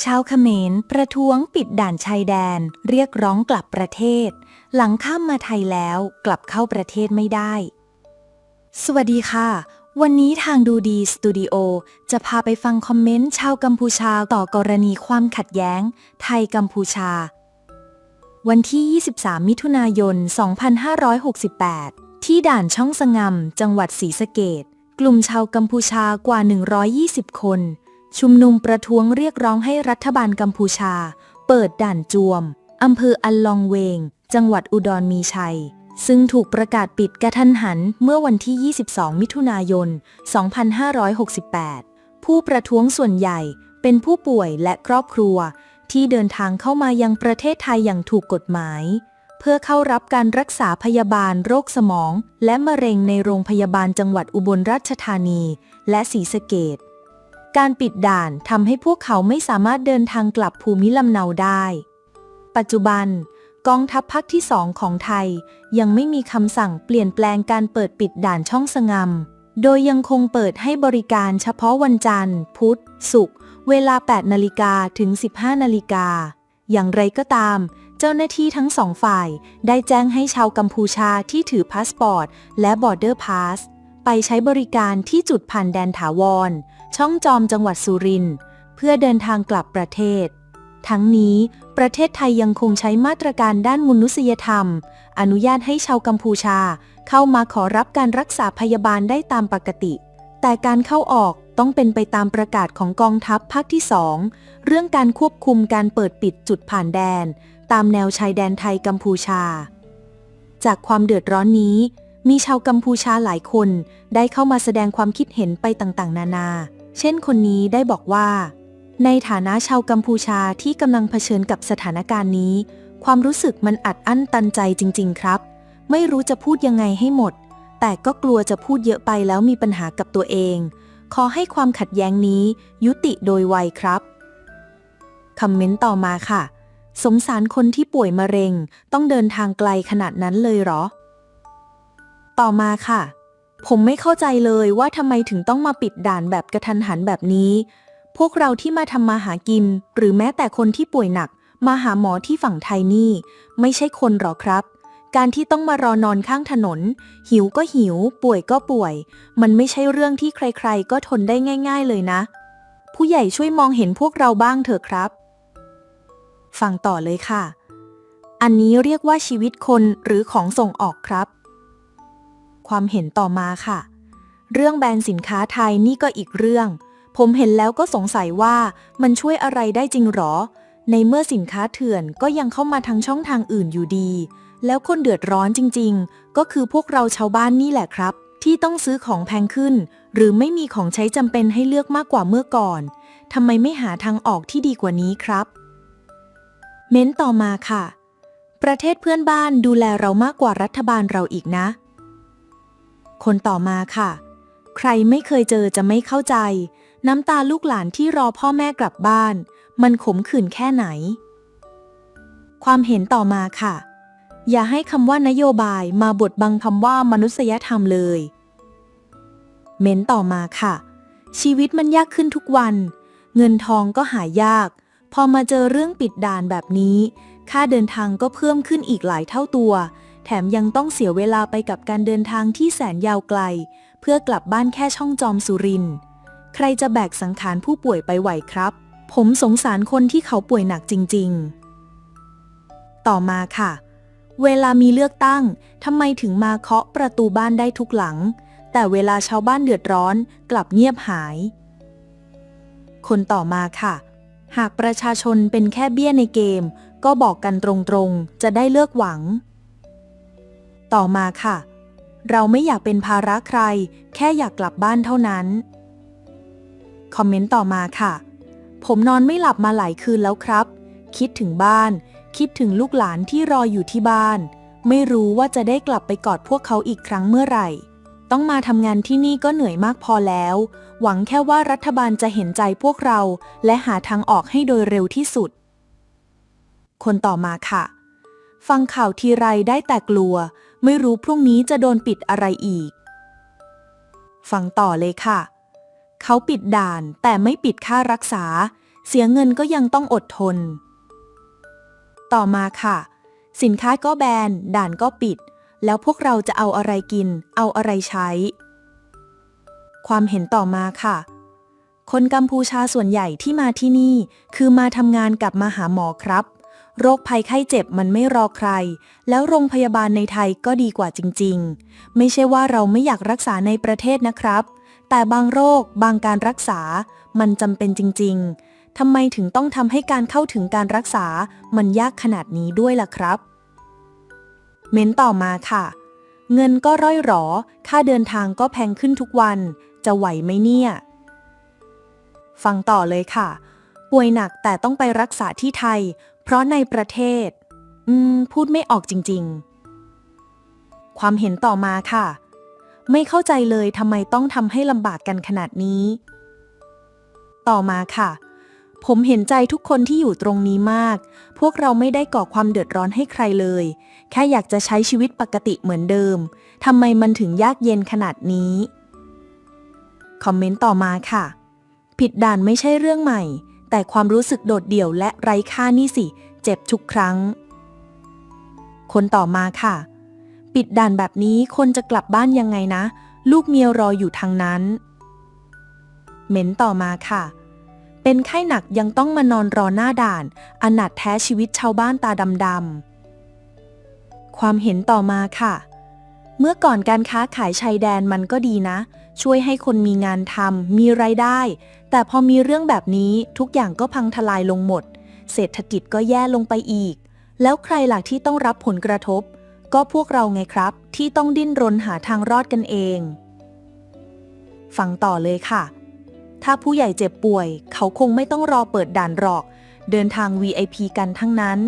ชาวเขมรประท้วงปิดด่านชายแดน เรียกร้องกลับประเทศ หลังข้ามมาไทยแล้วกลับเข้าประเทศไม่ได้ สวัสดีค่ะ วันนี้ทางดูดีสตูดิโอจะพาไปฟังคอมเมนต์ชาวกัมพูชาต่อกรณีความขัดแย้ง ไทยกัมพูชา วันที่ 23 มิถุนายน 2568 ที่ด่านช่องสงำจังหวัดศรีสะเกดกลุ่มชาวกัมพูชากว่า 120 คน ชุมนุมประท้วงเรียกร้องให้รัฐบาลกัมพูชา เปิดด่านจวม อำเภออันลองเวง จังหวัดอุดรมีชัย ซึ่งถูกประกาศปิดกระทันหันเมื่อวันที่ 22 มิถุนายน 2568 ผู้ประท้วงส่วนใหญ่เป็นผู้ป่วยและครอบครัว ที่เดินทางเข้ามายังประเทศไทยอย่างถูกกฎหมาย เพื่อเข้ารับการรักษาพยาบาลโรคสมอง และมะเร็งในโรงพยาบาลจังหวัดอุบลราชธานี และศรีสะเกด การปิดด่านทำให้พวกเขาไม่สามารถเดินทางกลับภูมิลำเนาได้ ปัจจุบัน กองทัพภาคที่สองของไทย ยังไม่มีคำสั่งเปลี่ยนแปลงการเปิดปิดด่านช่องสงำ โดยยังคงเปิดให้บริการเฉพาะวันจันทร์ พุธ ศุกร์ เวลา 8 นาฬิกาถึง 15 นาฬิกา อย่างไรก็ตาม เจ้าหน้าที่ทั้งสองฝ่ายได้แจ้งให้ชาวกัมพูชาที่ถือพาสปอร์ต และบอร์เดอร์พาสไปใช้บริการที่จุดผ่านแดนถาวร ช่องจอมจังหวัดสุรินทร์เพื่อเดินทางกลับประเทศ ทั้งนี้ประเทศไทยยังคงใช้มาตรการด้านมนุษยธรรม อนุญาตให้ชาวกัมพูชา เข้ามาขอรับการรักษาพยาบาลได้ตามปกติ แต่การเข้าออกต้องเป็นไปตามประกาศของกองทัพภาคที่2เรื่องการควบคุมการเปิดปิดจุดผ่านแดน ตามแนวชายแดนไทยกัมพูชา จากความเดือดร้อนนี้ มีชาวกัมพูชาหลายคนได้เข้ามาแสดงความคิดเห็นไปต่างๆ นานา เช่นคนนี้ได้บอกว่า ในฐานะชาวกัมพูชาที่กำลังเผชิญกับสถานการณ์นี้ ความรู้สึกมันอัดอั้นตันใจจริง ๆ ครับ ไม่รู้จะพูดยังไงให้หมด แต่ก็กลัวจะพูดเยอะไปแล้วมีปัญหากับตัวเอง ขอให้ความขัดแย้งนี้ยุติโดยไวครับคอมเมนต์ต่อมาค่ะ สงสารคนที่ป่วยมะเร็ง ต้องเดินทางไกลขนาดนั้นเลยเหรอ ต่อมาค่ะ ผมไม่เข้าใจเลยว่าทำไมถึงต้องมาปิดด่านแบบกระทันหันแบบนี้ พวกเราที่มาทำมาหากิน หรือแม้แต่คนที่ป่วยหนัก มาหาหมอที่ฝั่งไทยนี่ ไม่ใช่คนหรอครับ การที่ต้องมารอนอนข้างถนน หิวก็หิว ป่วยก็ป่วย มันไม่ใช่เรื่องที่ใครๆ ก็ทนได้ง่าย ๆ เลยนะ ผู้ใหญ่ช่วยมองเห็นพวกเราบ้างเถอะครับ ฟังต่อเลยค่ะ อันนี้เรียกว่าชีวิตคนหรือของส่งออกครับ ความเห็นต่อมาค่ะ เรื่องแบรนด์สินค้าไทยนี่ก็อีกเรื่อง ผมเห็นแล้วก็สงสัยว่ามันช่วยอะไรได้จริงหรอ ในเมื่อสินค้าเถื่อนก็ยังเข้ามาทางช่องทางอื่นอยู่ดี แล้วคนเดือดร้อนจริง ๆ ก็คือพวกเราชาวบ้านนี่แหละครับ ที่ต้องซื้อของแพงขึ้น หรือไม่มีของใช้จำเป็นให้เลือกมากกว่าเมื่อก่อนทำไมไม่หาทางออกที่ดีกว่านี้ครับ เม้นต่อมาค่ะ ประเทศเพื่อนบ้านดูแลเรามากกว่ารัฐบาลเราอีกนะ คนต่อมาค่ะ ใครไม่เคยเจอจะไม่เข้าใจ น้ำตาลูกหลานที่รอพ่อแม่กลับบ้าน มันขมขื่นแค่ไหน ความเห็นต่อมาค่ะ อย่าให้คำว่านโยบายมาบดบังคำว่ามนุษยธรรมเลย เม้นต่อมาค่ะ ชีวิตมันยากขึ้นทุกวัน เงินทองก็หายาก พอมาเจอเรื่องปิดด่านแบบนี้ ค่าเดินทางก็เพิ่มขึ้นอีกหลายเท่าตัว แถมยังต้องเสียเวลาไปกับการเดินทางที่แสนยาวไกล เพื่อกลับบ้านแค่ช่องจอมสุริน ใครจะแบกสังขารผู้ป่วยไปไหวครับ ผมสงสารคนที่เขาป่วยหนักจริง ๆ ต่อมาค่ะ เวลามีเลือกตั้งทำไมถึงมาเคาะประตูบ้านได้ทุกหลัง แต่เวลาชาวบ้านเดือดร้อนกลับเงียบหาย คนต่อมาค่ะ หากประชาชนเป็นแค่เบี้ยในเกม ก็บอกกันตรงๆ จะได้เลือกหวัง ต่อมาค่ะ เราไม่อยากเป็นภาระใคร แค่อยากกลับบ้านเท่านั้น คอมเมนต์ต่อมาค่ะ ผมนอนไม่หลับมาหลายคืนแล้วครับ คิดถึงบ้าน คิดถึงลูกหลานที่รออยู่ที่บ้าน ไม่รู้ว่าจะได้กลับไปกอดพวกเขาอีกครั้งเมื่อไหร่ ต้องมาทำงานที่นี่ก็เหนื่อยมากพอแล้ว หวังแค่ว่ารัฐบาลจะเห็นใจพวกเรา และหาทางออกให้โดยเร็วที่สุด คนต่อมาค่ะฟังข่าวทีไรได้แต่กลัว ไม่รู้พรุ่งนี้จะโดนปิดอะไรอีก ฟังต่อเลยค่ะ เขาปิดด่านแต่ไม่ปิดค่ารักษา เสียเงินก็ยังต้องอดทน ต่อมาค่ะ สินค้าก็แบน ด่านก็ปิด แล้วพวกเราจะเอาอะไรกิน เอาอะไรใช้ ความเห็นต่อมาค่ะคนกัมพูชาส่วนใหญ่ที่มาที่นี่ คือมาทำงานกับมาหาหมอครับ โรคภัยไข้เจ็บมันไม่รอใคร แล้วโรงพยาบาลในไทยก็ดีกว่าจริง ๆ ไม่ใช่ว่าเราไม่อยากรักษาในประเทศนะครับ แต่บางโรคบางการรักษา มันจำเป็นจริง ๆทำไมถึงต้องทำให้การเข้าถึงการรักษา มันยากขนาดนี้ด้วยล่ะครับ เม้นต่อมาค่ะ เงินก็ร่อยหรอ ค่าเดินทางก็แพงขึ้นทุกวัน จะไหวไหมเนี่ย ฟังต่อเลยค่ะ ป่วยหนักแต่ต้องไปรักษาที่ไทย เพราะในประเทศ อืม พูดไม่ออกจริง ๆ ความเห็นต่อมาค่ะ ไม่เข้าใจเลยทำไมต้องทำให้ลำบากกันขนาดนี้ ต่อมาค่ะ ผมเห็นใจทุกคนที่อยู่ตรงนี้มาก พวกเราไม่ได้ก่อความเดือดร้อนให้ใครเลย แค่อยากจะใช้ชีวิตปกติเหมือนเดิมทำไมมันถึงยากเย็นขนาดนี้ คอมเมนต์ต่อมาค่ะ ผิดด่านไม่ใช่เรื่องใหม่ แต่ความรู้สึกโดดเดี่ยวและไร้ค่านี่สิ เจ็บทุกครั้ง คนต่อมาค่ะ ปิดด่านแบบนี้คนจะกลับบ้านยังไงนะ ลูกเมียรออยู่ทางนั้น เหม้นต่อมาค่ะ เป็นไข้หนักยังต้องมานอนรอหน้าด่าน อนาถแท้ชีวิตชาวบ้านตาดำๆความเห็นต่อมาค่ะ เมื่อก่อนการค้าขายชายแดนมันก็ดีนะ ช่วยให้คนมีงานทำมีไรายได้ แต่พอมีเรื่องแบบนี้ทุกอย่างก็พังทลายลงหมด เศรษฐกิจก็แย่ลงไปอีก แล้วใครหล่ะที่ต้องรับผลกระทบ ก็พวกเราไงครับ ที่ต้องดิ้นรนหาทางรอดกันเอง ฟังต่อเลยค่ะ ถ้าผู้ใหญ่เจ็บป่วย เขาคงไม่ต้องรอเปิดด่านหรอก เดินทาง VIP กันทั้งนั้น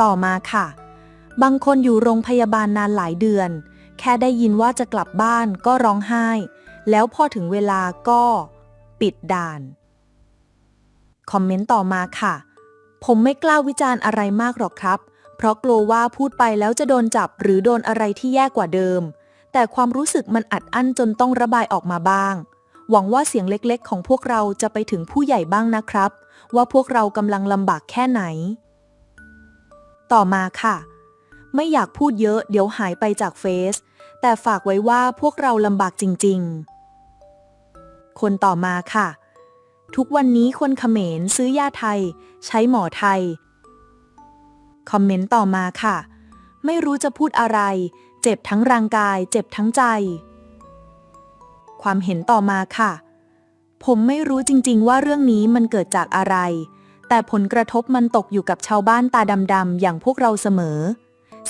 ต่อมาค่ะ บางคนอยู่โรงพยาบาลนานหลายเดือน แค่ได้ยินว่าจะกลับบ้านก็ร้องไห้ แล้วพอถึงเวลาก็ปิดด่าน คอมเมนต์ต่อมาค่ะ ผมไม่กล้าวิจารณ์อะไรมากหรอกครับ เพราะกลัวว่าพูดไปแล้วจะโดนจับหรือโดนอะไรที่แย่กว่าเดิม แต่ความรู้สึกมันอัดอั้นจนต้องระบายออกมาบ้าง หวังว่าเสียงเล็กๆ ของพวกเราจะไปถึงผู้ใหญ่บ้างนะครับ ว่าพวกเรากำลังลำบากแค่ไหน ต่อมาค่ะ ไม่อยากพูดเยอะ เดี๋ยวหายไปจากเฟซ แต่ฝากไว้ว่าพวกเราลำบากจริง ๆ คนต่อมาค่ะ ทุกวันนี้คนเขมรซื้อยาไทย ใช้หมอไทย คอมเมนต์ต่อมาค่ะ ไม่รู้จะพูดอะไร เจ็บทั้งร่างกาย เจ็บทั้งใจ ความเห็นต่อมาค่ะ ผมไม่รู้จริง ๆ ว่าเรื่องนี้มันเกิดจากอะไร แต่ผลกระทบมันตกอยู่กับชาวบ้านตาดำๆอย่างพวกเราเสมอ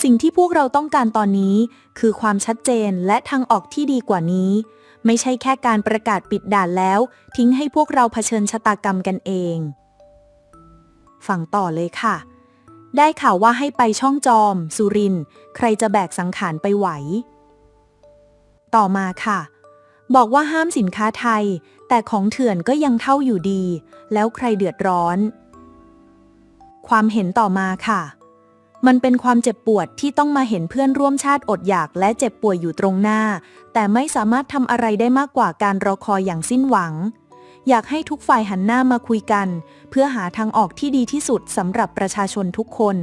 สิ่งที่พวกเราต้องการตอนนี้ คือความชัดเจนและทางออกที่ดีกว่านี้ ไม่ใช่แค่การประกาศปิดด่านแล้ว ทิ้งให้พวกเราเผชิญชะตากรรมกันเอง ฟังต่อเลยค่ะ ได้ข่าวว่าให้ไปช่องจอม สุรินใครจะแบกสังขารไปไหว ต่อมาค่ะ บอกว่าห้ามสินค้าไทย แต่ของเถื่อนก็ยังเท่าอยู่ดี แล้วใครเดือดร้อน ความเห็นต่อมาค่ะ มันเป็นความเจ็บปวดที่ต้องมาเห็นเพื่อนร่วมชาติอดอยากและเจ็บป่วยอยู่ตรงหน้า แต่ไม่สามารถทำอะไรได้มากกว่าการรอคอยอย่างสิ้นหวัง อยากให้ทุกฝ่ายหันหน้ามาคุยกัน เพื่อหาทางออกที่ดีที่สุดสำหรับประชาชนทุกคน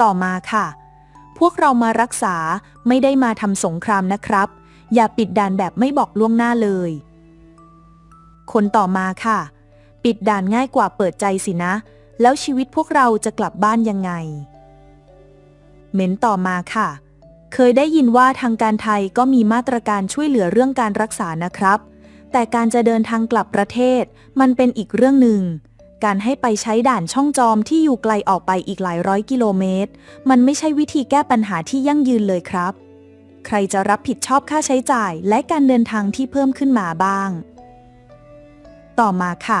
ต่อมาค่ะ พวกเรามารักษาไม่ได้มาทำสงครามนะครับ อย่าปิดด่านแบบไม่บอกล่วงหน้าเลย คนต่อมาค่ะ ปิดด่านง่ายกว่าเปิดใจสินะ แล้วชีวิตพวกเราจะกลับบ้านยังไง เหม้นต่อมาค่ะ เคยได้ยินว่าทางการไทยก็มีมาตรการช่วยเหลือเรื่องการรักษานะครับ แต่การจะเดินทางกลับประเทศ มันเป็นอีกเรื่องหนึ่ง การให้ไปใช้ด่านช่องจอมที่อยู่ไกลออกไปอีกหลายร้อยกิโลเมตร มันไม่ใช่วิธีแก้ปัญหาที่ยั่งยืนเลยครับ ใครจะรับผิดชอบค่าใช้จ่ายและการเดินทางที่เพิ่มขึ้นมาบ้าง ต่อมาค่ะ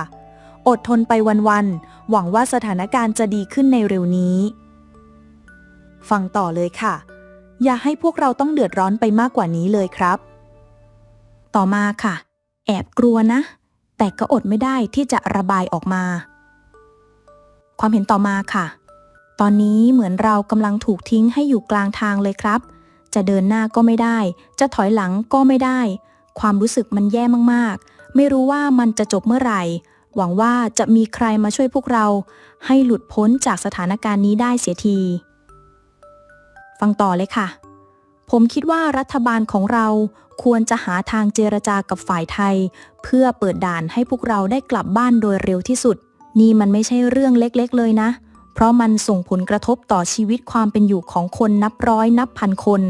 อดทนไปวันๆ หวังว่าสถานการณ์จะดีขึ้นในเร็วนี้ ฟังต่อเลยค่ะ อย่าให้พวกเราต้องเดือดร้อนไปมากกว่านี้เลยครับ ต่อมาค่ะ แอบกลัวนะ แต่ก็อดไม่ได้ที่จะระบายออกมา ความเห็นต่อมาค่ะ ตอนนี้เหมือนเรากำลังถูกทิ้งให้อยู่กลางทางเลยครับ จะเดินหน้าก็ไม่ได้ จะถอยหลังก็ไม่ได้ ความรู้สึกมันแย่มากๆ ไม่รู้ว่ามันจะจบเมื่อไหร่ หวังว่าจะมีใครมาช่วยพวกเรา ให้หลุดพ้นจากสถานการณ์นี้ได้เสียที ฟังต่อเลยค่ะ ผมคิดว่ารัฐบาลของเราควรจะหาทางเจรจากับฝ่ายไทย เพื่อเปิดด่านให้พวกเราได้กลับบ้านโดยเร็วที่สุด นี่มันไม่ใช่เรื่องเล็กๆ เลยนะ เพราะมันส่งผลกระทบต่อชีวิตความเป็นอยู่ของคนนับร้อยนับพันคน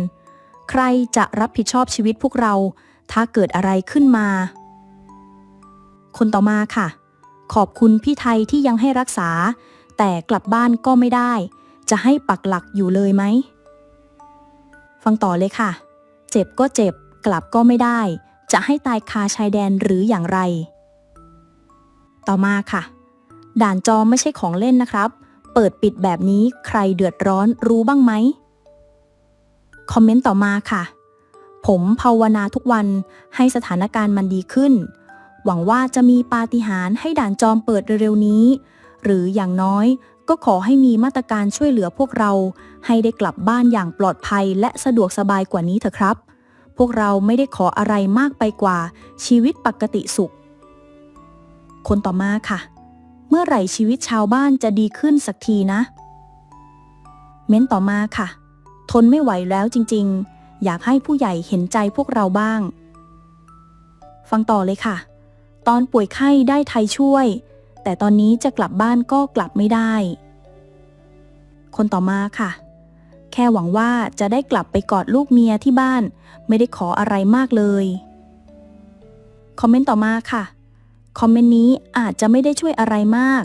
ใครจะรับผิดชอบชีวิตพวกเรา ถ้าเกิดอะไรขึ้นมา คนต่อมาค่ะ ขอบคุณพี่ไทยที่ยังให้รักษา แต่กลับบ้านก็ไม่ได้ จะให้ปักหลักอยู่เลยไหม ฟังต่อเลยค่ะ เจ็บก็เจ็บ กลับก็ไม่ได้ จะให้ตายคาชายแดนหรืออย่างไร ต่อมาค่ะ ด่านจอไม่ใช่ของเล่นนะครับ เปิดปิดแบบนี้ใครเดือดร้อนรู้บ้างไหม คอมเมนต์ต่อมาค่ะ ผมภาวนาทุกวันให้สถานการณ์มันดีขึ้น หวังว่าจะมีปาฏิหาริย์ให้ด่านจอมเปิดเร็วๆนี้ หรืออย่างน้อยก็ขอให้มีมาตรการช่วยเหลือพวกเรา ให้ได้กลับบ้านอย่างปลอดภัยและสะดวกสบายกว่านี้เถอะครับ พวกเราไม่ได้ขออะไรมากไปกว่า ชีวิตปกติสุข คนต่อมาค่ะ เมื่อไหร่ชีวิตชาวบ้านจะดีขึ้นสักทีนะ เม้นต่อมาค่ะ ทนไม่ไหวแล้วจริง ๆ อยากให้ผู้ใหญ่เห็นใจพวกเราบ้าง ฟังต่อเลยค่ะ ตอนป่วยไข้ได้ไทยช่วย แต่ตอนนี้จะกลับบ้านก็กลับไม่ได้ คนต่อมาค่ะ แค่หวังว่าจะได้กลับไปกอดลูกเมียที่บ้าน ไม่ได้ขออะไรมากเลย คอมเมนต์ต่อมาค่ะ คอมเมนต์นี้อาจจะไม่ได้ช่วยอะไรมาก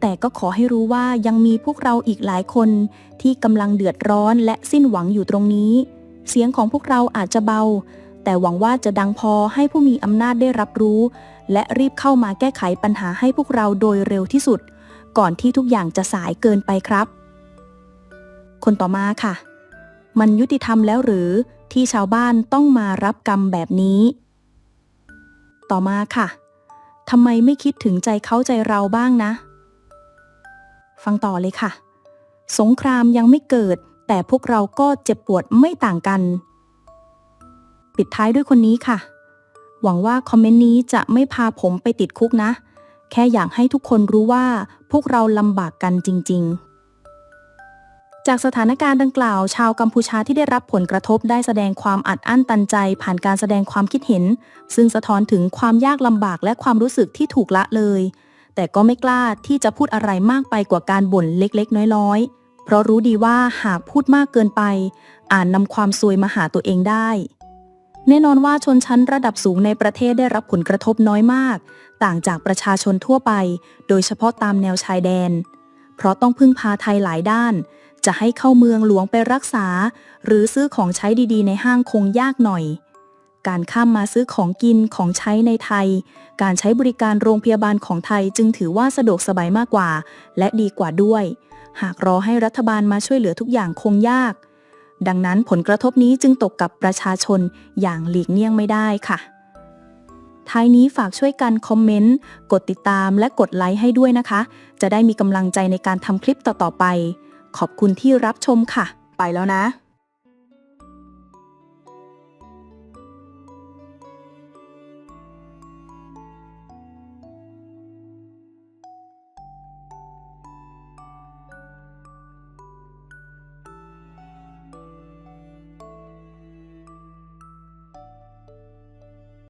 แต่ก็ขอให้รู้ว่ายังมีพวกเราอีกหลายคนที่กำลังเดือดร้อนและสิ้นหวังอยู่ตรงนี้ เสียงของพวกเราอาจจะเบา แต่หวังว่าจะดังพอให้ผู้มีอำนาจได้รับรู้ และรีบเข้ามาแก้ไขปัญหาให้พวกเราโดยเร็วที่สุด ก่อนที่ทุกอย่างจะสายเกินไปครับ คนต่อมาค่ะ มันยุติธรรมแล้วหรือที่ชาวบ้านต้องมารับกรรมแบบนี้ ต่อมาค่ะทำไมไม่คิดถึงใจเขาใจเราบ้างนะ ฟังต่อเลยค่ะ สงครามยังไม่เกิด แต่พวกเราก็เจ็บปวดไม่ต่างกัน ปิดท้ายด้วยคนนี้ค่ะ หวังว่าคอมเมนต์นี้จะไม่พาผมไปติดคุกนะ แค่อยากให้ทุกคนรู้ว่าพวกเราลำบากกันจริง ๆจากสถานการณ์ดังกล่าว ชาวกัมพูชาที่ได้รับผลกระทบได้แสดงความอัดอั้นตันใจ ผ่านการแสดงความคิดเห็น ซึ่งสะท้อนถึงความยากลำบากและความรู้สึกที่ถูกละเลย แต่ก็ไม่กล้าที่จะพูดอะไรมากไปกว่าการบ่นเล็กๆ น้อยๆ เพราะรู้ดีว่าหากพูดมากเกินไปอาจนำความซวยมาหาตัวเองได้ แน่นอนว่าชนชั้นระดับสูงในประเทศได้รับผลกระทบน้อยมาก ต่างจากประชาชนทั่วไป โดยเฉพาะตามแนวชายแดน เพราะต้องพึ่งพาไทยหลายด้าน จะให้เข้าเมืองหลวงไปรักษา หรือซื้อของใช้ดีๆ ในห้างคงยากหน่อย การข้ามมาซื้อของกินของใช้ในไทย การใช้บริการโรงพยาบาลของไทยจึงถือว่าสะดวกสบายมากกว่า และดีกว่าด้วย หากรอให้รัฐบาลมาช่วยเหลือทุกอย่างคงยาก ดังนั้นผลกระทบนี้จึงตกกับประชาชนอย่างหลีกเลี่ยงไม่ได้ค่ะ ท้ายนี้ฝากช่วยกันคอมเมนต์ กดติดตามและกดไลค์ให้ด้วยนะคะ จะได้มีกำลังใจในการทำคลิปต่อๆไป ขอบคุณที่รับชมค่ะ ไปแล้วนะ